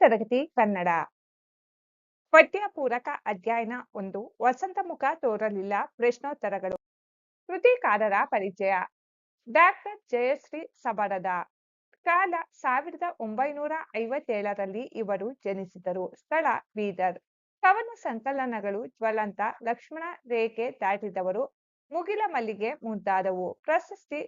ತರಗತಿ ಕನ್ನಡ. ಪಠ್ಯ ಪೂರಕ ಅಧ್ಯಯನ ಒಂದು ವಸಂತ ಮುಖ ತೋರಲಿಲ್ಲ ಪ್ರಶ್ನೋತ್ತರಗಳು. ಕೃತಿಕಾರರ ಪರಿಚಯ. ಡಾಕ್ಟರ್ ಜಯಶ್ರೀ ಸಬರದ. ಕಾಲ ಸಾವಿರದ ಒಂಬೈನೂರ ಐವತ್ತೇಳರಲ್ಲಿ ಇವರು ಜನಿಸಿದರು. ಸ್ಥಳ ಬೀದರ್. ಕವನ ಸಂಕಲನಗಳು ಜ್ವಲಂತ ಲಕ್ಷ್ಮಣ ರೇಖೆ ದಾಟಿದವರು. ಮುಗಿಲ ಮಲ್ಲಿಗೆ ಮುಂತಾದವು. ಪ್ರಶಸ್ತಿ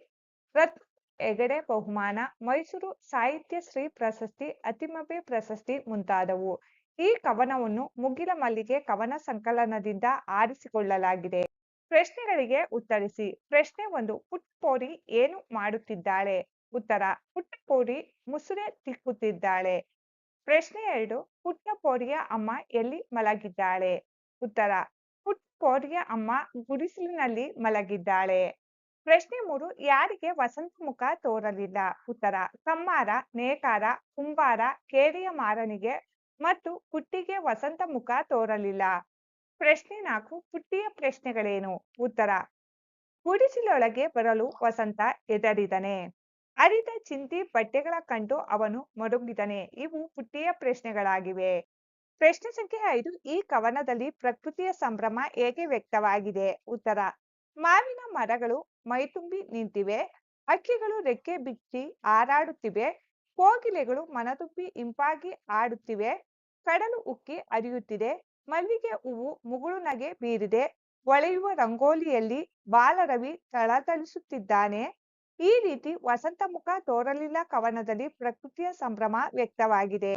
ರತ್ನ ಹೆಗಡೆ ಬಹುಮಾನ, ಮೈಸೂರು ಸಾಹಿತ್ಯ ಶ್ರೀ ಪ್ರಶಸ್ತಿ, ಅತಿಮಬ್ಬೆ ಪ್ರಶಸ್ತಿ ಮುಂತಾದವು. ಈ ಕವನವನ್ನು ಮುಗಿಲ ಮಲ್ಲಿಗೆ ಕವನ ಸಂಕಲನದಿಂದ ಆರಿಸಿಕೊಳ್ಳಲಾಗಿದೆ. ಪ್ರಶ್ನೆಗಳಿಗೆ ಉತ್ತರಿಸಿ, ಪ್ರಶ್ನೆ ಒಂದು ಪುಟ್ಟಪೋರಿ ಏನು ಮಾಡುತ್ತಿದ್ದಾಳೆ? ಉತ್ತರ ಪುಟ್ಟಪೋರಿ ಮುಸುರೆ ತಿಕ್ಕುತ್ತಿದ್ದಾಳೆ. ಪ್ರಶ್ನೆ ಎರಡು ಪುಟ್ಟಪೋರಿಯ ಅಮ್ಮ ಎಲ್ಲಿ ಮಲಗಿದ್ದಾಳೆ? ಉತ್ತರ ಪುಟ್ಟಪೋರಿಯ ಅಮ್ಮ ಗುಡಿಸಲಿನಲ್ಲಿ ಮಲಗಿದ್ದಾಳೆ. ಪ್ರಶ್ನೆ ಮೂರು, ಯಾರಿಗೆ ವಸಂತ ಮುಖ ತೋರಲಿಲ್ಲ? ಉತ್ತರ ಕಮ್ಮಾರ ನೇಕಾರ, ಕುಂಬಾರ, ಕೇರಿಯ ಮಾರನಿಗೆ ಮತ್ತು ಪುಟ್ಟಿಗೆ ವಸಂತ ಮುಖ ತೋರಲಿಲ್ಲ. ಪ್ರಶ್ನೆ ನಾಲ್ಕು ಪುಟ್ಟಿಯ ಪ್ರಶ್ನೆಗಳೇನು? ಉತ್ತರ ಗುಡಿಸಿಲೊಳಗೆ ಬರಲು ವಸಂತ ಹೆದರಿದನೆ. ಅರಿದ ಚಿಂತಿ ಬಟ್ಟೆಗಳ ಕಂಡು ಅವನು ಮರುಗಿದನೆ. ಇವು ಪುಟ್ಟಿಯ ಪ್ರಶ್ನೆಗಳಾಗಿವೆ. ಪ್ರಶ್ನೆ ಸಂಖ್ಯೆ ಐದು, ಈ ಕವನದಲ್ಲಿ ಪ್ರಕೃತಿಯ ಸಂಭ್ರಮ ಹೇಗೆ ವ್ಯಕ್ತವಾಗಿದೆ? ಉತ್ತರ ಮಾವಿನ ಮರಗಳು ಮೈತುಂಬಿ ನಿಂತಿವೆ. ಹಕ್ಕಿಗಳು ರೆಕ್ಕೆ ಬಿಚ್ಚಿ ಹಾರಾಡುತ್ತಿವೆ. ಕೋಗಿಲೆಗಳು ಮನತುಂಬಿ ಇಂಪಾಗಿ ಆಡುತ್ತಿವೆ. ಕಡಲು ಉಕ್ಕಿ ಹರಿಯುತ್ತಿದೆ. ಮಲ್ಲಿಗೆ ಹೂವು ಮುಗುಳು ನಗೆ ಬೀರಿದೆ. ಹೊಳೆಯುವ ರಂಗೋಲಿಯಲ್ಲಿ ಬಾಲರವಿ ತಳತಳಿಸುತ್ತಿದ್ದಾನೆ. ಈ ರೀತಿ ವಸಂತ ಮುಖ ತೋರಲಿಲ್ಲ ಕವನದಲ್ಲಿ ಪ್ರಕೃತಿಯ ಸಂಭ್ರಮ ವ್ಯಕ್ತವಾಗಿದೆ.